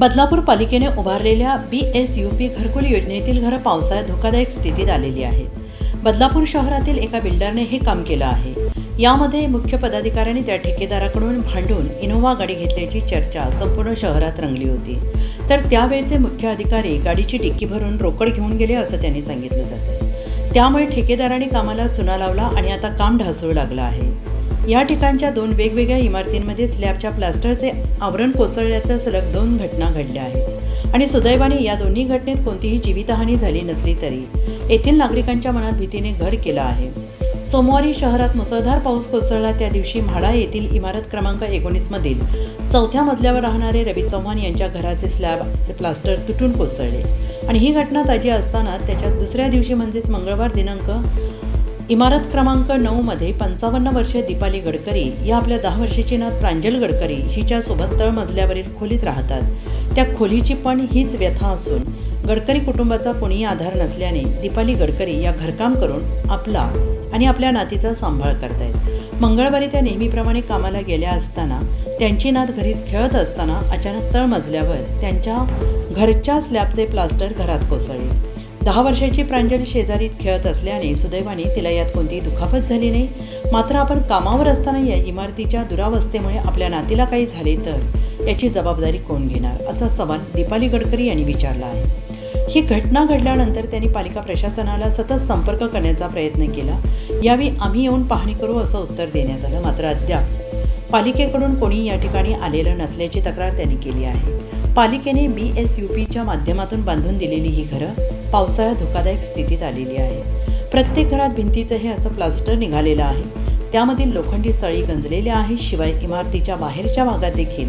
बदलापूर पालिकेने उभारलेल्या बी S U P घरकुल योजनेतील घरं पावसाळ्यात धोकादायक स्थितीत आलेली आहेत. बदलापूर शहरातील एका बिल्डरने हे काम केलं आहे. यामध्ये मुख्य पदाधिकाऱ्यांनी त्या ठेकेदाराकडून भांडून इनोव्हा गाडी घेतल्याची चर्चा संपूर्ण शहरात रंगली होती. तर त्यावेळचे मुख्य अधिकारी गाडीची डिक्की भरून रोकड घेऊन गेले असं त्यांनी सांगितलं जातं. त्यामुळे ठेकेदाराने कामाला चुना लावला आणि आता काम ढासळू लागलं आहे. या ठिकाणच्या दोन वेगवेगळ्या इमारतींमध्ये स्लॅबच्या प्लास्टरचे आवरण कोसळल्याच्या सलग दोन घटना घडल्या आहेत. आणि सुदैवाने या दोन्ही घटनेत कोणतीही जीवितहानी झाली नसली तरी येथील नागरिकांच्या मनात भीतीने घर केलं आहे. सोमवारी शहरात मुसळधार पाऊस कोसळला त्या दिवशी म्हाडा येथील इमारत क्रमांक एकोणीसमधील चौथ्या मजल्यावर राहणारे रवी चव्हाण यांच्या घराचे स्लॅबचे प्लास्टर तुटून कोसळले. आणि ही घटना ताजी असताना त्याच्या दुसऱ्या दिवशी म्हणजेच मंगळवार दिनांक इमारत क्रमांक नऊमध्ये पंचावन्न वर्षीय दीपाली गडकरी या आपल्या दहा वर्षाची नात प्रांजल गडकरी हिच्यासोबत तळमजल्यावरील खोलीत राहतात. त्या खोलीची पण हीच व्यथा असून गडकरी कुटुंबाचा कोणीही आधार नसल्याने दीपाली गडकरी या घरकाम करून आपला आणि आपल्या नातीचा सांभाळ करतायत. मंगळवारी त्या नेहमीप्रमाणे कामाला गेल्या असताना त्यांची नात घरीच खेळत असताना अचानक तळमजल्यावर त्यांच्या घरच्या स्लॅबचे प्लास्टर घरात कोसळले. दहा वर्षाची प्रांजली शेजारीत खेळत असल्याने सुदैवाने तिला यात कोणतीही दुखापत झाली नाही. मात्र आपण कामावर असताना या इमारतीच्या दुरावस्थेमुळे आपल्या नातीला काही झाले तर याची जबाबदारी कोण घेणार? असा सवाल दीपाली गडकरी यांनी विचारला आहे. ही घटना घडल्यानंतर त्यांनी पालिका प्रशासनाला सतत संपर्क करण्याचा प्रयत्न केला. यावेळी आम्ही येऊन पाहणी करू असं उत्तर देण्यात आलं. मात्र अद्याप पालिकेकडून कोणी या ठिकाणी आलेलं नसल्याची तक्रार त्यांनी केली आहे. पालिकेने बी एस यू पीच्या माध्यमातून बांधून दिलेली ही घरं पावसाळ्यात धोकादायक स्थितीत आलेली आहे. प्रत्येक घरात भिंतीचं हे असं प्लास्टर निघालेलं आहे. त्यामधील लोखंडी सळी गंजलेल्या आहे शिवाय इमारतीच्या बाहेरच्या भागात देखील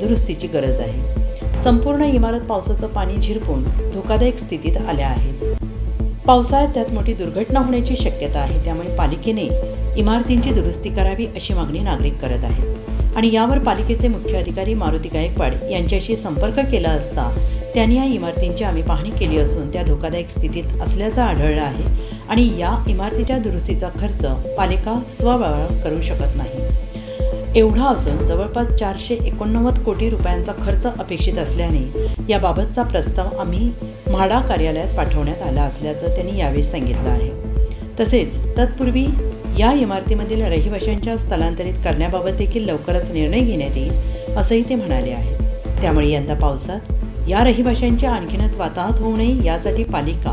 दुरुस्तीची गरज आहे. संपूर्ण इमारत पावसाचं पाणी झिरपून धोकादायक स्थितीत आल्या आहेत. पावसाळ्यात त्यात मोठी दुर्घटना होण्याची शक्यता आहे त्यामुळे पालिकेने इमारतींची दुरुस्ती करावी अशी मागणी नागरिक करत आहेत. आणि यावर पालिकेचे मुख्य अधिकारी मारुती गायकवाड यांच्याशी संपर्क केला असता त्यांनी या इमारतींची आम्ही पाहणी केली असून त्या धोकादायक स्थितीत असल्याचं आढळलं आहे आणि या इमारतीच्या दुरुस्तीचा खर्च पालिका स्वबळ करू शकत नाही. एवढा असून जवळपास चारशे एकोणनव्वद कोटी रुपयांचा खर्च अपेक्षित असल्याने याबाबतचा प्रस्ताव आम्ही म्हाडा कार्यालयात पाठवण्यात आला असल्याचं त्यांनी यावेळी सांगितलं आहे. तसेच तत्पूर्वी या इमारतीमधील रहिवाशांच्या स्थलांतरित करण्याबाबत देखील लवकरच निर्णय घेण्यात येईल असंही ते म्हणाले आहे त्यामुळे यंदा पावसात या रहिवाशांची आणखीनच वाताहत होऊ नये यासाठी पालिका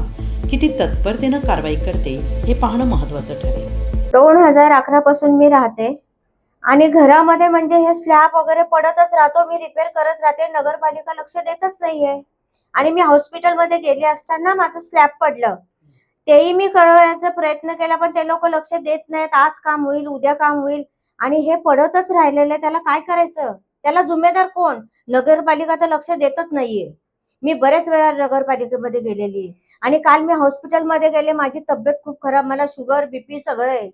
किती तत्परतेनं कारवाई करते हे पाहणं महत्वाचं ठरेल. दोन हजार अकरा पासून मी राहते. आणि घरामध्ये म्हणजे हे स्लॅब वगैरे पडतच राहतो मी रिपेअर करत राहते नगरपालिका लक्ष देतच नाहीये. आणि मी हॉस्पिटलमध्ये गेले असताना माझं स्लॅब पडलं. तेही मी कळवण्याचा प्रयत्न केला पण ते लोक लक्ष देत नाहीत. आज काम होईल उद्या काम होईल. आणि हे पडतच राहिलेलं त्याला काय करायचं? त्याला जुम्मेदार कोण? नगरपालिका तर लक्ष देतच नाहीये. मी बरेच वेळा नगरपालिकेमध्ये गेलेली आहे. आणि काल मी हॉस्पिटलमध्ये गेले. माझी तब्येत खूप खराब. मला शुगर बीपी सगळं आहे.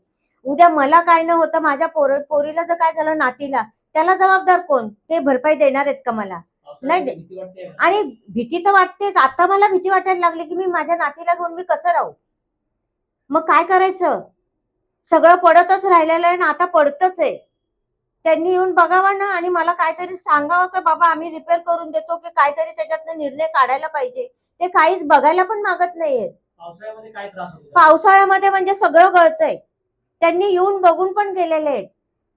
उद्या मला काय न होतं माझ्या पोर पोरीला जर काय झालं नातीला त्याला जबाबदार कोण? ते भरपाई देणार आहेत का मला? नाही आणि भीती तर वाटतेच. आता मला भीती वाटायला लागली की मी माझ्या नातीला घेऊन मी कसं राहू? मग काय करायचं? सगळं पडतच राहिलेलं आहे ना आता पडतच आहे. त्यांनी येऊन बघावं ना आणि मला काहीतरी सांगावं की बाबा आम्ही रिपेअर करून देतो की काहीतरी त्याच्यातनं निर्णय काढायला पाहिजे? ते काहीच बघायला पण मागत नाहीयेत. पावसाळ्यामध्ये म्हणजे सगळं गळतंय. त्यांनी येऊन बघून पण गेलेले आहेत.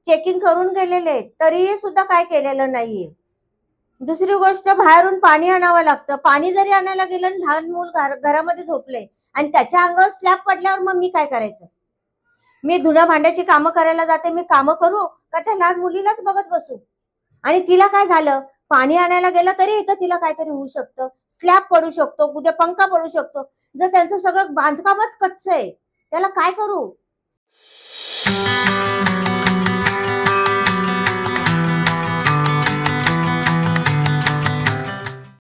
चेकिंग करून गेलेले आहेत. तरीही सुद्धा काय केलेलं नाहीये. दुसरी गोष्ट बाहेरून पाणी आणावं लागतं. पाणी जरी आणायला गेलं लहान मूल घर- घरामध्ये झोपले आणि त्याच्या अंगावर स्लॅब पडल्यावर मग मी काय करायचं? मी धुण्या भांड्याची कामं करायला जाते मी कामं करू का त्या लहान मुलीलाच बघत बसू? आणि तिला काय झालं? पाणी आणायला गेलं तरी इथं तिला काहीतरी होऊ शकतं. स्लॅब पडू शकतो उद्या पंखा पडू शकतो. जर त्यांचं सगळं बांधकामच कच्च आहे त्याला काय करू?